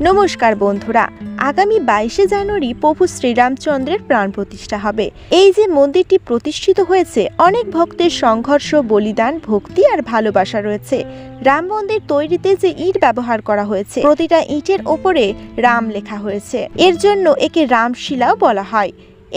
নমস্কার বন্ধুরা, আগামী বাইশে জানুয়ারি প্রভু শ্রীরামচন্দ্রের প্রাণ প্রতিষ্ঠা হবে। এই যে মন্দিরটি প্রতিষ্ঠিত হয়েছে, অনেক ভক্তের সংঘর্ষ, বলিদান, ভক্তি আর ভালোবাসা রয়েছে। রাম মন্দির তৈরিতে যে ইট ব্যবহার করা হয়েছে, প্রতিটা ইটের ওপরে রাম লেখা হয়েছে। এর জন্য একে রামশিলাও বলা হয়।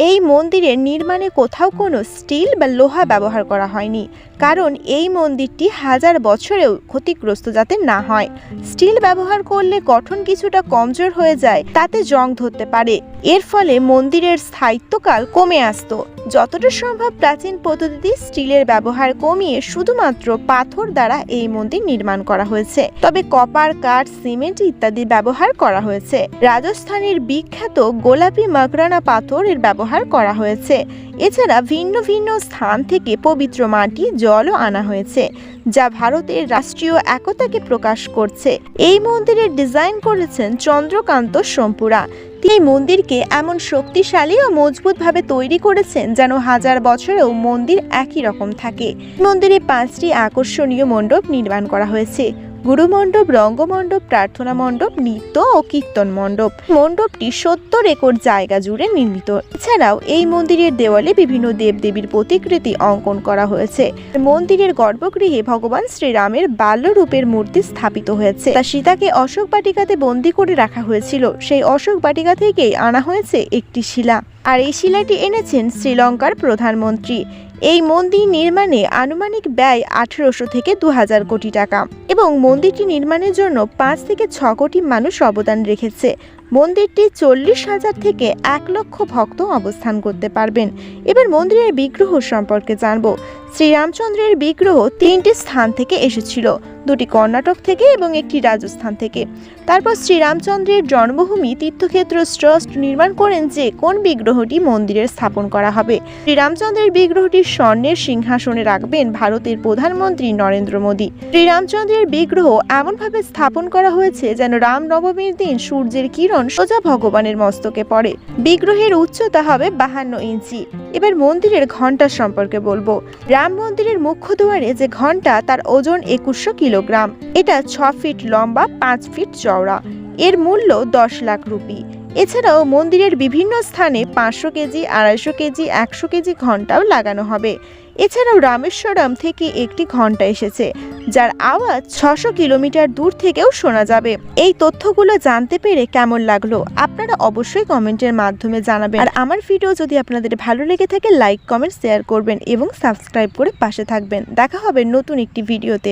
এই মন্দিরের নির্মাণে কোথাও কোনো স্টিল বা লোহা ব্যবহার করা হয়নি, কারণ এই মন্দিরটি হাজার বছরেও ক্ষতিগ্রস্ত যাতে না হয়। স্টিল ব্যবহার করলে গঠন কিছুটা কমজোর হয়ে যায়, তাতে জং ধরতে পারে। এর ফলে মন্দিরের স্থায়িত্বকাল কমে আসতো। যতটা সম্ভব প্রাচীন পদ্ধতিতে স্টিলের ব্যবহার কমিয়ে শুধুমাত্র পাথর দ্বারা এই মন্দির নির্মাণ করা হয়েছে। তবে কপার, কাঠ, সিমেন্ট ইত্যাদি ব্যবহার করা হয়েছে। রাজস্থানের বিখ্যাত গোলাপি মাকরানা পাথর এর ব্যবহার করা হয়েছে। এছাড়া ভিন্ন ভিন্ন স্থান থেকে পবিত্র মাটি, জলও আনা হয়েছে, যা ভারতের রাষ্ট্রীয় একতাকে প্রকাশ করছে। এই মন্দিরের ডিজাইন করেছেন চন্দ্রকান্ত সোমপুরা। তিনি মন্দিরকে এমন শক্তিশালী ও মজবুতভাবে তৈরি করেছেন যেন হাজার বছরেও মন্দির একই রকম থাকে। মন্দিরে পাঁচটি আকর্ষণীয় মণ্ডপ নির্মাণ করা হয়েছে। গুরুমণ্ডপ, রঙ্গমণ্ডপ, প্রার্থনা মণ্ডপ, নৃত্য ও কীর্তন মণ্ডপ। মণ্ডপটি সত্তর একর জায়গা জুড়ে নির্মিত। এছাড়াও এই মন্দিরের দেওয়ালে বিভিন্ন দেবদেবীর প্রতিকৃতি অঙ্কন করা হয়েছে। মন্দিরের গর্ভগৃহে ভগবান শ্রীরামের বাল্যরূপের মূর্তি স্থাপিত হয়েছে। তা সীতাকে অশোক বাটিকাতে বন্দি করে রাখা হয়েছিল। সেই অশোক বাটিকা থেকেই আনা হয়েছে একটি শিলা। আর এই শিলাটি এনেছেন শ্রীলঙ্কার প্রধানমন্ত্রী। এই মন্দির নির্মাণে আনুমানিক ব্যয় আঠেরোশো থেকে দু হাজার কোটি টাকা এবং মন্দিরটি নির্মাণের জন্য পাঁচ থেকে ছ কোটি মানুষ অবদান রেখেছে। মন্দিরটি চল্লিশ হাজার থেকে এক লক্ষ ভক্ত অবস্থান করতে পারবেন। এবার মন্দিরের বিগ্রহ সম্পর্কে জানব। শ্রীরামচন্দ্রের বিগ্রহ তিনটি স্থান থেকে এসেছিল, দুটি কর্ণাটক থেকে এবং একটি রাজস্থান থেকে। তারপর শ্রীরামচন্দ্রের জন্মভূমি তীর্থক্ষেত্র ট্রাস্ট নির্মাণ করেন যে কোন বিগ্রহটি মন্দিরে স্থাপন করা হবে। শ্রীরামচন্দ্রের বিগ্রহটি স্বর্ণের সিংহাসনে রাখবেন ভারতের প্রধানমন্ত্রী নরেন্দ্র মোদী। শ্রীরামচন্দ্রের বিগ্রহ এমনভাবে স্থাপন করা হয়েছে যেন রাম নবমীর দিন সূর্যের কিরণ সোজা ভগবানের মস্তকে পড়ে। বিগ্রহের উচ্চতা হবে বাহান্ন ইঞ্চি। এবার মন্দিরের ঘণ্টা সম্পর্কে বলব। রাম মন্দিরের মুখ্য দুয়ারে যে ঘণ্টা, তার ওজন একুশশো কিলোগ্রাম। এটা ছ ফিট লম্বা, পাঁচ ফিট চওড়া। এর মূল্য দশ লাখ রুপি। এছাড়াও মন্দিরের বিভিন্ন স্থানে পাঁচশো কেজি, আড়াইশো কেজি, একশো কেজি ঘন্টাও লাগানো হবে। এছাড়াও রামেশ্বরম থেকে একটি ঘণ্টা এসেছে, যার আওয়াজ ছশো কিলোমিটার দূর থেকেও শোনা যাবে। এই তথ্যগুলো জানতে পেরে কেমন লাগল, আপনারা অবশ্যই কমেন্টের মাধ্যমে জানাবেন। আর আমার ভিডিও যদি আপনাদের ভালো লেগে থাকে, লাইক, কমেন্ট, শেয়ার করবেন এবং সাবস্ক্রাইব করে পাশে থাকবেন। দেখা হবে নতুন একটি ভিডিওতে।